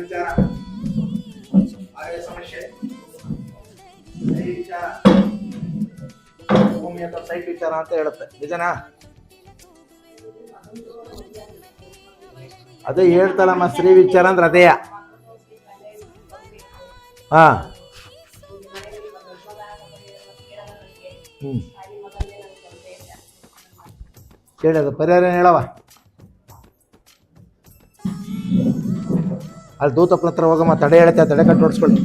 ವಿಚಾರ. ಆರೋಗ್ಯ ಸಮಸ್ಯೆ. ಈ ವಿಚಾರ. ಭೂಮಿ ಅಥವಾ ಸೈಟ್ ವಿಚಾರ ಅಂತ ಹೇಳುತ್ತೆ. ನಿಜನಾ? ಅದೇ ಹೇಳ್ತಾಳಮ್ಮ ಸ್ತ್ರೀ ವಿಚಾರ ಅಂದ್ರೆ ಅದೇಯ ಹಾ. ಹ್ಞೂ ಕೇಳೋದು ಪರಿಹಾರ ಏನು ಹೇಳವ ಅಲ್ಲಿ ದೂತಪ್ಪನ ಹತ್ರ ಹೋಗಮ್ಮ ತಡೆ ಹೇಳುತ್ತೆ ತಡೆ ಕಟ್ಟು ಹೊಡ್ಸ್ಕೊಳ್ಳಿ.